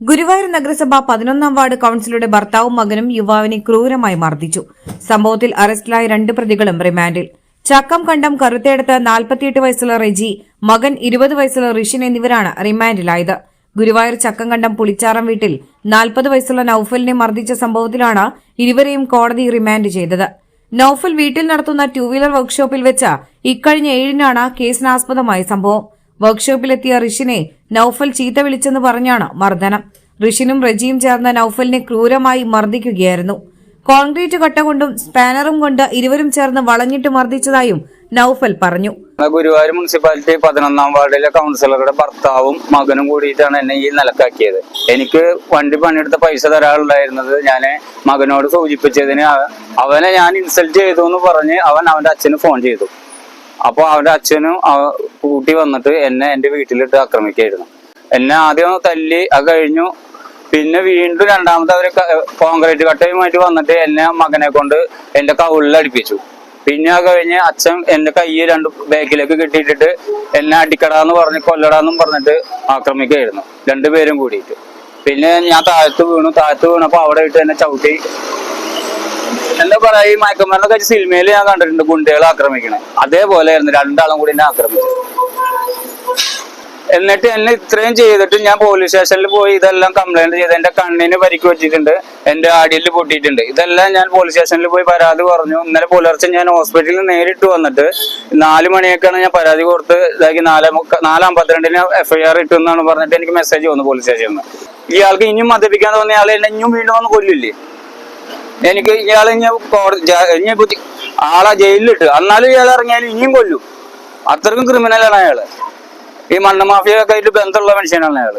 Guruvayur നഗരസഭ പതിനൊന്നാം ward കൌൺസിലറുടെ ഭർത്താവും മകനും യുവാവിനെ ക്രൂരമായി മർദ്ദിച്ചു. സംഭവത്തിൽ അറസ്റ്റിലായ രണ്ട് പ്രതികളും റിമാൻഡിൽ. ചക്കം കണ്ടം കറുത്തേടത്ത് നാൽപ്പത്തിയെട്ട് വയസ്സുള്ള റെജി മകൻ ഇരുപത് വയസ്സുള്ള ഋഷിൻ എന്നിവരാണ് റിമാൻഡിലായത്. ഗുരുവായൂർ ചക്കം കണ്ടം പുളിച്ചാറം വീട്ടിൽ നാൽപ്പത് വയസ്സുള്ള നൌഫലിനെ മർദ്ദിച്ച സംഭവത്തിലാണ് ഇരുവരെയും കോടതി റിമാൻഡ് ചെയ്തത്. നൌഫൽ വീട്ടിൽ നടത്തുന്ന ടൂ വീലർ വർക്ക്ഷോപ്പിൽ വെച്ച ഇക്കഴിഞ്ഞ ഏഴിനാണ് കേസിനാസ്പദമായ സംഭവം. വർക്ക്ഷോപ്പിലെത്തിയ റിഷിനെ നൌഫൽ ചീത്ത വിളിച്ചെന്ന് പറഞ്ഞാണ് മർദ്ദനം. ഋഷിനും റജിയും ചേർന്ന നൌഫലിനെ ക്രൂരമായി മർദ്ദിക്കുകയായിരുന്നു. കോൺക്രീറ്റ് കട്ട കൊണ്ടും സ്പാനറും കൊണ്ട് ഇരുവരും ചേർന്ന് വളഞ്ഞിട്ട് മർദ്ദിച്ചതായും നൌഫൽ പറഞ്ഞു. ഗുരുവായൂർ മുനിസിപ്പാലിറ്റി പതിനൊന്നാം വാർഡിലെ കൗൺസിലറുടെ ഭർത്താവും മകനും കൂടിയിട്ടാണ് എന്നെ ഈ നിലക്കാക്കിയത്. എനിക്ക് വണ്ടി പണിയെടുത്ത പൈസ തരാനുണ്ടായിരുന്നത് ഞാൻ മകനോട് സൂചിപ്പിച്ചതിന് അവനെ ഞാൻ ഇൻസൾട്ട് ചെയ്തു എന്ന് പറഞ്ഞ് അവൻ അവന്റെ അച്ഛന് ഫോൺ ചെയ്തു. അപ്പൊ അവന്റെ അച്ഛനും കൂട്ടി വന്നിട്ട് എന്നെ എന്റെ വീട്ടിലിട്ട് ആക്രമിക്കായിരുന്നു. എന്നെ ആദ്യം തല്ലി അത് കഴിഞ്ഞു. പിന്നെ വീണ്ടും രണ്ടാമത്തെ അവർ കോൺക്രീറ്റ് കട്ടയുമായിട്ട് വന്നിട്ട് എന്നെ മകനെ കൊണ്ട് എന്റെ കവിളിൽ അടിപ്പിച്ചു. പിന്നെ അത് കഴിഞ്ഞ് അച്ഛൻ എന്റെ കൈ രണ്ട് ബാക്കിലേക്ക് കെട്ടിയിട്ടിട്ട് എന്നെ അടിക്കടാന്ന് പറഞ്ഞ് കൊല്ലടാന്നും പറഞ്ഞിട്ട് ആക്രമിക്കുകയായിരുന്നു. രണ്ടുപേരും കൂടിയിട്ട്. പിന്നെ ഞാൻ താഴത്ത് വീണു. താഴത്ത് വീണപ്പോ അവിടെ ഇട്ട് എന്നെ ചവിട്ടി എന്താ പറയാ ഈ മയക്കമരുന്ന് കഴിച്ച സിനിമയിൽ ഞാൻ കണ്ടിട്ടുണ്ട് ഗുണ്ടകൾ ആക്രമിക്കണേ. അതേപോലെ ആയിരുന്നു രണ്ടാളും കൂടി എന്നെ ആക്രമിച്ചു എന്നിട്ട് എന്നെ ഇത്രയും ചെയ്തിട്ട് ഞാൻ പോലീസ് സ്റ്റേഷനിൽ പോയി ഇതെല്ലാം കംപ്ലൈന്റ് ചെയ്ത് എന്റെ കണ്ണിന് പരിക്ക് വെച്ചിട്ടുണ്ട് എന്റെ ആടിയിൽ പൊട്ടിയിട്ടുണ്ട്. ഇതെല്ലാം ഞാൻ പോലീസ് സ്റ്റേഷനിൽ പോയി പരാതി പറഞ്ഞു. ഇന്നലെ പുലർച്ചെ ഞാൻ ഹോസ്പിറ്റലിൽ നേരിട്ട് വന്നിട്ട് നാല് മണിയൊക്കെയാണ് ഞാൻ പരാതി കൊടുത്ത് ഇതാക്കി നാല് മുക്ക- നാല് അമ്പത്തിരണ്ടിന് എഫ്ഐആർ ഇട്ടു എന്നാണ് പറഞ്ഞിട്ട് എനിക്ക് മെസ്സേജ് വന്നു പോലീസ് സ്റ്റേഷനിൽ നിന്ന് ഇയാൾക്ക് ഇനിയും മദ്യപിക്കാൻ തോന്നിയ ആളെ എന്നെ ഇനിയും വീണ്ടും വന്ന് കൊല്ലില്ലേ? എനിക്ക് ഇയാളെ ഇനി ആളെ ജയിലിലിട്ട്. എന്നാലും ഇയാൾ ഇറങ്ങിയാലും ഇനിയും കൊല്ലും. അത്രക്കും ക്രിമിനലാണ് അയാൾ. ഈ മണ്ണ് മാഫിയൊക്കെ ആയിട്ട് ബന്ധമുള്ള മനുഷ്യനാണ് അയാൾ.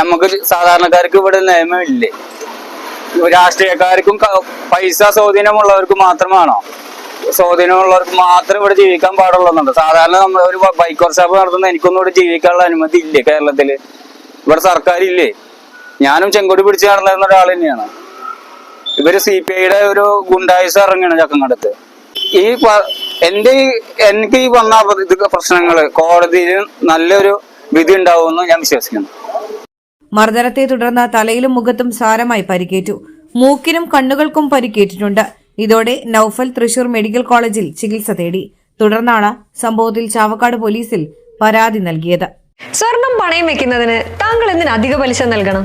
നമുക്ക് സാധാരണക്കാർക്ക് ഇവിടെ നിയമമില്ലേ? രാഷ്ട്രീയക്കാർക്കും പൈസ സ്വാധീനമുള്ളവർക്ക് മാത്രമാണോ? സ്വാധീനമുള്ളവർക്ക് മാത്രം ഇവിടെ ജീവിക്കാൻ പാടുള്ളതുണ്ട് സാധാരണ നമ്മൾ ഒരു ബൈക്ക് വർക്ക്ഷോപ്പ് നടത്തുന്ന എനിക്കൊന്നും ഇവിടെ ജീവിക്കാനുള്ള അനുമതി ഇല്ലേ കേരളത്തിൽ? ഇവിടെ സർക്കാരില്ലേ? ഞാനും ചെങ്കോടി പിടിച്ച് നടന്നിരുന്ന ഒരാൾ തന്നെയാണ്. ഇവർ സി പി ഐയുടെ ഒരു ഗുണ്ടായുസ് ഇറങ്ങണം ചക്കങ്ങടത്ത്. ഈ എന്റെ ഈ എനിക്ക് ഈ വന്ന പ്രശ്നങ്ങൾ കോടതിയിൽ നല്ലൊരു വിധി ഉണ്ടാവുമെന്ന് ഞാൻ വിശ്വസിക്കുന്നു. മർദ്ദനത്തെ തുടർന്ന് തലയിലും മുഖത്തും സാരമായി പരിക്കേറ്റു. മൂക്കിനും കണ്ണുകൾക്കും പരിക്കേറ്റിട്ടുണ്ട്. ഇതോടെ നൌഫൽ തൃശൂർ മെഡിക്കൽ കോളേജിൽ ചികിത്സ തേടി. തുടർന്നാണ് സംഭവത്തിൽ ചാവക്കാട് പോലീസിൽ പരാതി നൽകിയത്. സ്വർണം പണയം വെക്കുന്നതിന് താങ്കൾ എന്തിന് അധിക പലിശ നൽകണം?